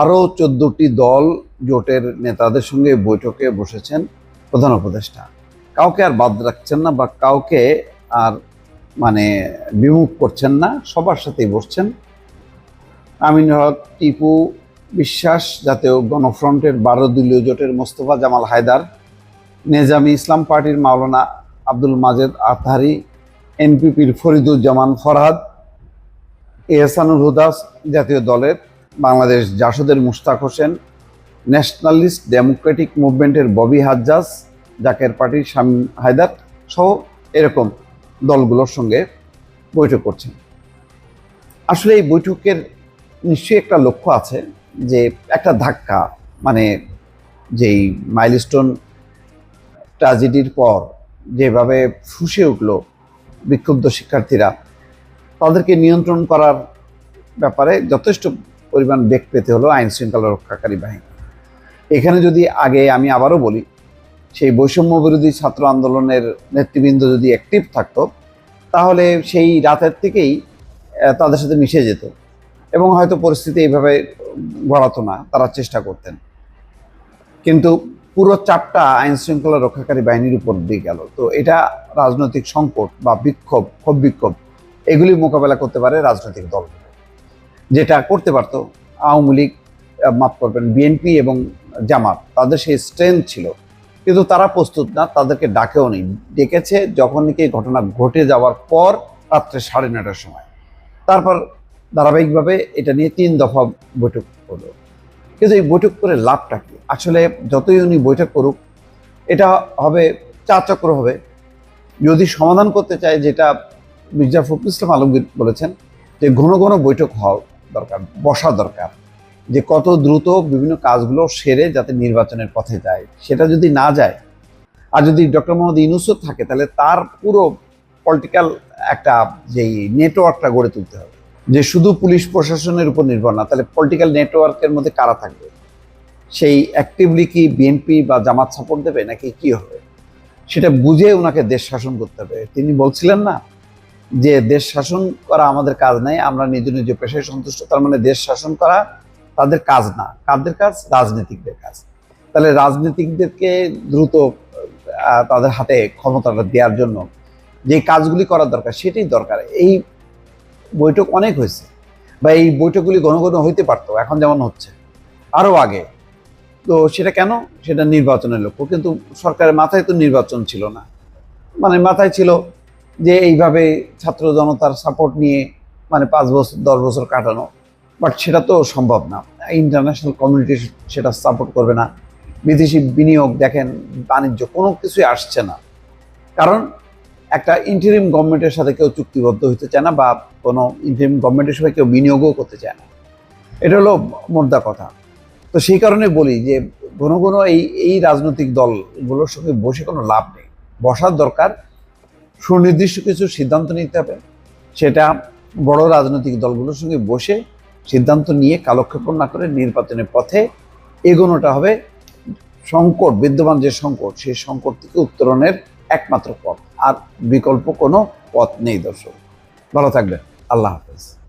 আরও চোদ্দটি দল জোটের নেতাদের সঙ্গে বৈঠকে বসেছেন প্রধান উপদেষ্টা। কাউকে আর বাদ রাখছেন না বা কাউকে আর মানে বিমুখ করছেন না, সবার সাথেই বসছেন। আমিন হক, টিপু বিশ্বাস জাতীয় গণফ্রন্টের বারো দলীয় জোটের মোস্তফা জামাল হায়দার, নেজামি ইসলাম পার্টির মাওলানা আব্দুল মাজেদ আতহারি, এনপিপির ফরিদুজ্জামান ফরহাদ, এহসানুল হুদাস জাতীয় দলের বাংলাদেশ জাসদের মুশতাক হোসেন, ন্যাশনালিস্ট ডেমোক্রেটিক মুভমেন্টের ববি হাজ্জাজ, জাকের পার্টির শামীম হায়দার সহ এরকম দলগুলোর সঙ্গে বৈঠক করছেন। আসলে এই বৈঠকের নিশ্চয়ই একটা লক্ষ্য আছে যে একটা ধাক্কা মানে যেই মাইলস্টোন ট্র্যাজেডির পর যেভাবে ফুসে উঠল বিক্ষুব্ধ শিক্ষার্থীরা, তাদেরকে নিয়ন্ত্রণ করার ব্যাপারে যথেষ্ট পরিমাণ বেগ পেতে হলো আইন শৃঙ্খলা রক্ষাকারী বাহিনী। এখানে যদি আগে আমি আবারও বলি, সেই বৈষম্য বিরোধী ছাত্র আন্দোলনের নেতৃবৃন্দ যদি অ্যাক্টিভ থাকতো, তাহলে সেই রাতের থেকেই তাদের সাথে মিশে যেত এবং হয়তো পরিস্থিতি এইভাবে গড়াতো না, তারা চেষ্টা করতেন। কিন্তু পুরো চাপটা আইন শৃঙ্খলা রক্ষাকারী বাহিনীর উপর দিয়ে গেল। তো এটা রাজনৈতিক সংকট বা বিক্ষোভ, ক্ষোভ বিক্ষোভ, এগুলি মোকাবেলা করতে পারে রাজনৈতিক দলগুলো। যেটা করতে পারতো, আওয়ামী লীগ মাফ করবেন বিএনপি এবং জামাত, তাদের সেই স্ট্রেংথ ছিল। কিন্তু তারা প্রস্তুত না, তাদেরকে ডাকেও নেই। ডেকেছে যখন নাকি ঘটনা ঘটে যাওয়ার পর রাত্রে সাড়ে নটার সময়। তারপর ধারাবাহিকভাবে এটা নিয়ে তিন দফা বৈঠক হলো। কিন্তু এই বৈঠক করে লাভটা কি? আসলে যতই উনি বৈঠক করুক, এটা হবে, চার চক্র হবে। যদি সমাধান করতে চায়, যেটা মির্জা ফখরুল ইসলাম আলমগীর বলেছেন, যে ঘন ঘন বৈঠক হওয়া দরকার, বসা দরকার। যে কত দ্রুত বিভিন্ন কাজগুলো সেরে যাতে নির্বাচনের পথে যায়, সেটা যদি না যায়, আর যদি ডক্টর মোহাম্মদ ইউনুসও থাকে, তাহলে তার পুরো পলিটিক্যাল একটা যেই নেটওয়ার্কটা গড়ে তুলতে হবে। যে শুধু পুলিশ প্রশাসনের উপর নির্ভর না, তাহলে পলিটিক্যাল নেটওয়ার্কের মধ্যে কারা থাকবে? সেই অ্যাক্টিভলি কি বিএনপি বা জামাত সাপোর্ট দেবে, নাকি কি হবে? সেটা বুঝে ওনাকে দেশ শাসন করতে হবে। তিনি বলছিলেন না যে দেশ শাসন করা আমাদের কাজ নাই, আমরা নিজ নিজ পেশায় সন্তুষ্ট, তার মানে দেশ শাসন করা তাদের কাজ না। কাদের কাজ? রাজনীতিকদের কাজ। তাহলে রাজনীতিকদেরকে দ্রুত তাদের হাতে ক্ষমতাটা দেওয়ার জন্য যে কাজগুলি করার দরকার, সেটাই দরকার। এই বৈঠক অনেক হয়েছে বা এই বৈঠকগুলি ঘন ঘন হইতে পারতো, এখন যেমন হচ্ছে। আরও আগে। তো সেটা কেন? সেটা নির্বাচনের লক্ষ্য। কিন্তু সরকারের মাথায় তো নির্বাচন ছিল না। মানে মাথায় ছিল যে এইভাবে ছাত্র জনতার সাপোর্ট নিয়ে মানে পাঁচ বছর, দশ বছর কাটানো। বাট সেটা তো সম্ভব না। ইন্টারন্যাশনাল কমিউনিটি সেটা সাপোর্ট করবে না। বিদেশি বিনিয়োগ দেখেন, বাণিজ্য কোনো কিছুই আসছে না। কারণ একটা ইন্টারিম গভর্নমেন্টের সাথে কেউ চুক্তিবদ্ধ হতে চায় না বা কোনো ইন্টারিম গভর্নমেন্টের সঙ্গে কেউ বিনিয়োগও করতে চায় না। এটা হলো মোদ্দা কথা। তো সেই কারণে বলি যে ঘন ঘন এই এই রাজনৈতিক দলগুলোর সঙ্গে বসে কোনো লাভ নেই। বসার দরকার সুনির্দিষ্ট কিছু সিদ্ধান্ত নিতে হবে। সেটা বড় রাজনৈতিক দলগুলোর সঙ্গে বসে সিদ্ধান্ত নিয়ে কালক্ষেপণ না করে নির্বাচনের পথে এগোনোটা হবে। সংকট, বিদ্যমান যে সংকট, সেই সংকট থেকে উত্তরণের একমাত্র পথ। আর বিকল্প কোনো পথ নেই দর্শক। ভালো থাকবেন। আল্লাহ হাফেজ।